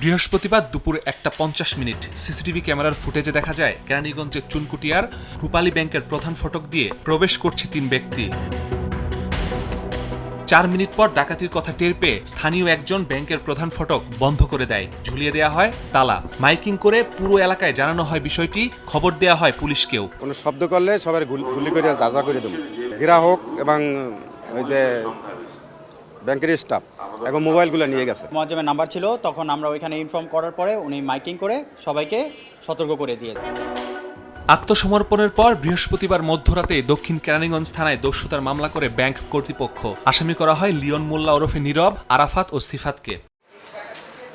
বৃহস্পতিবার দুপুর একটা পঞ্চাশ মিনিট সিসিটিভি ক্যামেরার ফুটেজে দেখা যায়, কেরানীগঞ্জের চুনকুটিয়ার রূপালী ব্যাংকের প্রধান ফটক দিয়ে প্রবেশ করছে তিন ব্যক্তি। চার মিনিট পর ডাকাতির কথা টের পেয়ে স্থানীয় একজন ব্যাংকের প্রধান ফটক বন্ধ করে দেয়। ঝুলিয়ে দেওয়া হয় তালা। মাইকিং করে পুরো এলাকায় জানানো হয় বিষয়টি, খবর দেওয়া হয় পুলিশকেও। কোনো শব্দ করলে গুল- গুলি করে যা করে দেবো। গ্রাহক এবং ওই যে ব্যাংকের স্টাফ এখন মোবাইলগুলো নিয়ে গেছে। মোয়াজ্জেমের নাম্বার ছিল তখন আমরা ওইখানে ইনফর্ম করার পরে উনি মাইকিং করে সবাইকে সতর্ক করে দিয়েছে। আত্মসমর্পণের পর বৃহস্পতিবার মধ্যরাতে দক্ষিণ কেরানীগঞ্জ থানায় দস্যুতার মামলা করে ব্যাংক কর্তৃপক্ষ। আসামি করা হয় লিওন মোল্লা ওরফে নীরব আরাফাত ও সিফাতকে।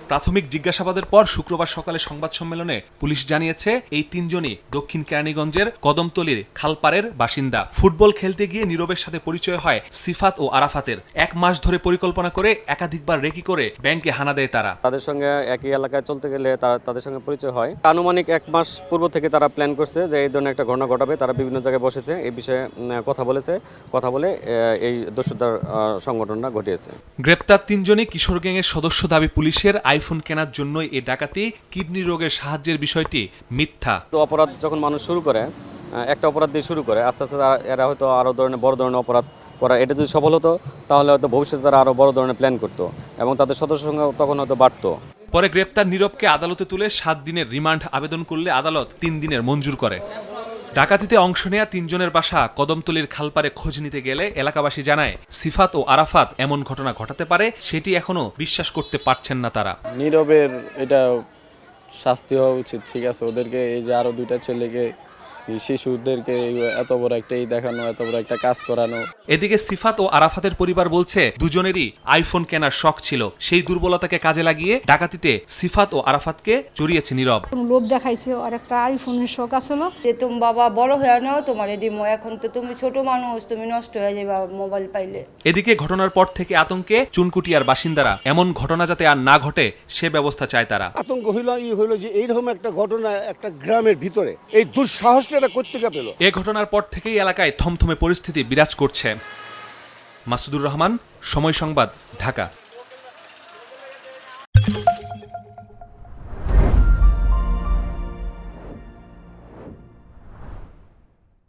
প্রাথমিক জিজ্ঞাসাবাদের পর শুক্রবার সকালে সংবাদ সম্মেলনে পুলিশ জানিয়েছে এই তিনজনই দক্ষিণ কেরানীগঞ্জের কদমতলির খালপাড়ের বাসিন্দা। ফুটবল খেলতে গিয়ে নীরবের সাথে পরিচয় হয় সিফাত ও আরাফাতের। এক মাস ধরে পরিকল্পনা করে একাধিকবার রেকি করে ব্যাংকে হানা দেয় তারা। তাদের সঙ্গে একই এলাকায় চলতে গেলে তারা তাদের সঙ্গে পরিচয় হয়। আনুমানিক এক মাস পূর্ব থেকে তারা প্ল্যান করছে যে এই ধরনের একটা ঘটনা ঘটাবে। তারা বিভিন্ন জায়গায় বসেছে এই বিষয়ে কথা বলেছে। কথা বলে এই দস্যুতার আহ, সংগঠনটা ঘটিয়েছে। গ্রেপ্তার তিনজনই কিশোর গ্যাংয়ের সদস্য দাবি পুলিশের। আইফোন কেনার জন্যই এই ডাকাতি কিডনি রোগের সাহায্যের বিষয়টি মিথ্যা। তো অপরাধ যখন মানুষ শুরু করে একটা অপরাধ দিয়ে শুরু করে আস্তে আস্তে এরা হয়তো আরও ধরনের বড় ধরনের অপরাধ করা এটা যদি সফল হতো তাহলে হয়তো ভবিষ্যতে তারা আরও বড় ধরনের প্ল্যান করতো এবং তাদের সদস্য সংখ্যা তখন হয়তো বাড়তো। পরে গ্রেপ্তার নীরবকে আদালতে তুলে সাত দিনের রিমান্ড আবেদন করলে আদালত তিন দিনের মঞ্জুর করে। ডাকাতিতে অংশ নেয়া তিনজনের বাসা কদমতলির খালপারে খোঁজ নিতে গেলে এলাকাবাসী জানায়, সিফাত ও আরাফাত এমন ঘটনা ঘটাতে পারে, সেটি এখনও বিশ্বাস করতে পারছেন না তারা। নীরবের এটা শাস্তি হওয়া উচিত, ঠিক আছে? ওদেরকে এই যে আরও দুইটা ছেলেকে শিশুদেরকে এত বড় একটা এই দেখানো এত বড় একটা কাজ করানো। এদিকে সিফাত ও আরাফাতের পরিবার বলছে দুজনেরই আইফোন কেনার শখ ছিল। সেই দুর্বলতাকে কাজে লাগিয়ে ডাকাতিতে সিফাত ও আরাফাতকে জড়িয়েছে নীরব। লোভ দেখাইছে আর একটা আইফোনের শখ আসলো যে তুমি বাবা বড় হয়ে নাও তোমার দিমো। এখন তো তুমি ছোট মানুষ তুমি নষ্ট হয়ে যাবে মোবাইল পাইলে। এদিকে ঘটনার পর থেকে আতঙ্কে চুনকুটিয়ার বাসিন্দারা এমন ঘটনা যাতে আর না ঘটে সে ব্যবস্থা চায় তারা। আতঙ্ক হইল ই হইল যে এইরকম একটা ঘটনা একটা গ্রামের ভিতরে। এই দুঃসাহসটা এটা কোথেকে পেল? এ ঘটনার পর থেকেই এলাকায় থমথমে পরিস্থিতি বিরাজ করছে। মাসুদুর রহমান, সময় সংবাদ, ঢাকা।